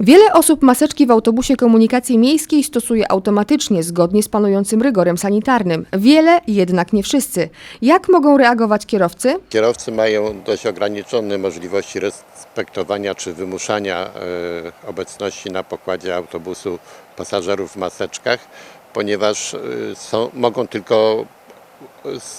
Wiele osób maseczki w autobusie komunikacji miejskiej stosuje automatycznie, zgodnie z panującym rygorem sanitarnym. Wiele, jednak nie wszyscy. Jak mogą reagować kierowcy? Kierowcy mają dość ograniczone możliwości respektowania czy wymuszania e, obecności na pokładzie autobusu pasażerów w maseczkach, ponieważ e, są, mogą tylko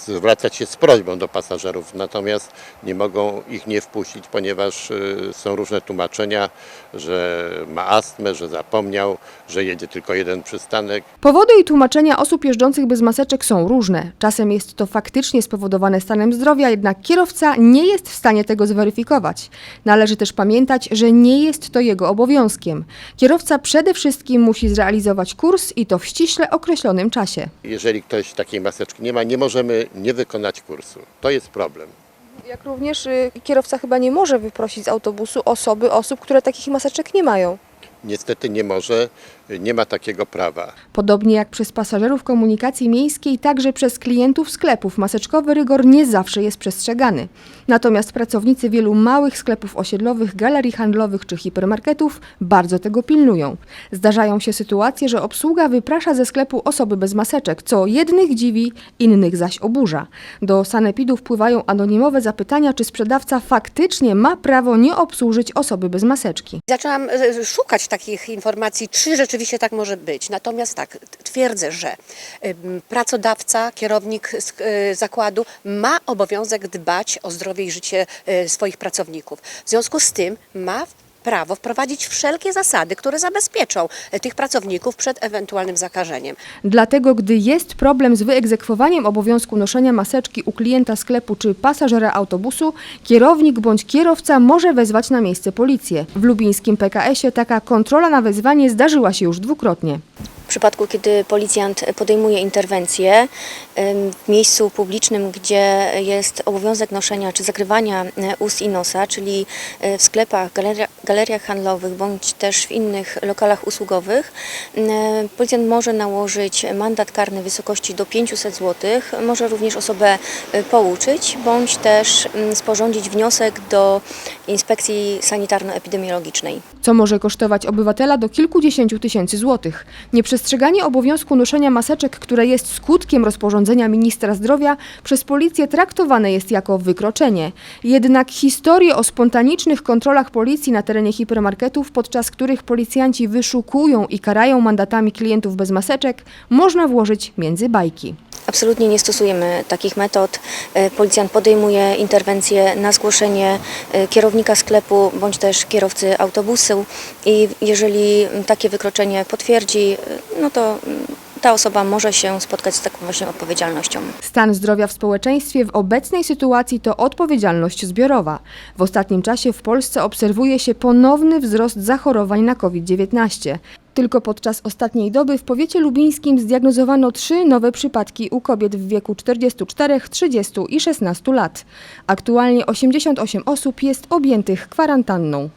zwracać się z prośbą do pasażerów, natomiast nie mogą ich nie wpuścić, ponieważ e, są różne tłumaczenia, że ma astmę, że zapomniał, że jedzie tylko jeden przystanek. Powody i tłumaczenia osób jeżdżących bez maseczek są różne. Czasem jest to faktycznie spowodowane stanem zdrowia, jednak kierowca nie jest w stanie tego zweryfikować. Należy też pamiętać, że nie jest to jego obowiązkiem. Kierowca przede wszystkim musi zrealizować kurs i to w ściśle określonym czasie. Jeżeli ktoś takiej maseczki nie ma, nie możemy nie wykonać kursu. To jest problem. Jak również y, kierowca chyba nie może wyprosić z autobusu osoby, osób, które takich maseczek nie mają. Niestety nie może, nie ma takiego prawa. Podobnie jak przez pasażerów komunikacji miejskiej, także przez klientów sklepów maseczkowy rygor nie zawsze jest przestrzegany. Natomiast pracownicy wielu małych sklepów osiedlowych, galerii handlowych czy hipermarketów bardzo tego pilnują. Zdarzają się sytuacje, że obsługa wyprasza ze sklepu osoby bez maseczek, co jednych dziwi, innych zaś oburza. Do sanepidu wpływają anonimowe zapytania, czy sprzedawca faktycznie ma prawo nie obsłużyć osoby bez maseczki. Zaczęłam e, szukać takich informacji, czy rzeczywiście tak może być. Natomiast tak, twierdzę, że pracodawca, kierownik e, zakładu ma obowiązek dbać o zdrowie i życie e, swoich pracowników. W związku z tym ma prawo wprowadzić wszelkie zasady, które zabezpieczą e, tych pracowników przed ewentualnym zakażeniem. Dlatego, gdy jest problem z wyegzekwowaniem obowiązku noszenia maseczki u klienta sklepu czy pasażera autobusu, kierownik bądź kierowca może wezwać na miejsce policję. W lubińskim PKS-ie taka kontrola na wezwanie zdarzyła się już dwukrotnie. Przypadku, kiedy policjant podejmuje interwencję w miejscu publicznym, gdzie jest obowiązek noszenia czy zakrywania e, ust i nosa, czyli e, w sklepach, galeria, galeriach handlowych bądź też w innych lokalach usługowych, e, policjant może nałożyć mandat karny w wysokości do 500 zł, może również osobę pouczyć bądź też sporządzić wniosek do inspekcji sanitarno-epidemiologicznej. co może kosztować obywatela do kilkudziesięciu tysięcy złotych. Nieprzestrzeganie obowiązku noszenia maseczek, które jest skutkiem rozporządzenia ministra zdrowia, przez policję traktowane jest jako wykroczenie. Jednak historie o spontanicznych kontrolach policji na terenie hipermarketów, podczas których policjanci wyszukują i karają mandatami klientów bez maseczek, można włożyć między bajki. Absolutnie nie stosujemy takich metod. E, Policjant podejmuje interwencję na zgłoszenie e, kierownika sklepu bądź też kierowcy autobusu i jeżeli takie wykroczenie potwierdzi, e, no to mm, ta osoba może się spotkać z taką właśnie odpowiedzialnością. Stan zdrowia w społeczeństwie w obecnej sytuacji to odpowiedzialność zbiorowa. W ostatnim czasie w Polsce obserwuje się ponowny wzrost zachorowań na COVID-19. Tylko podczas ostatniej doby w powiecie lubińskim zdiagnozowano trzy nowe przypadki u kobiet w wieku 44, 30 i 16 lat. Aktualnie 88 osób jest objętych kwarantanną.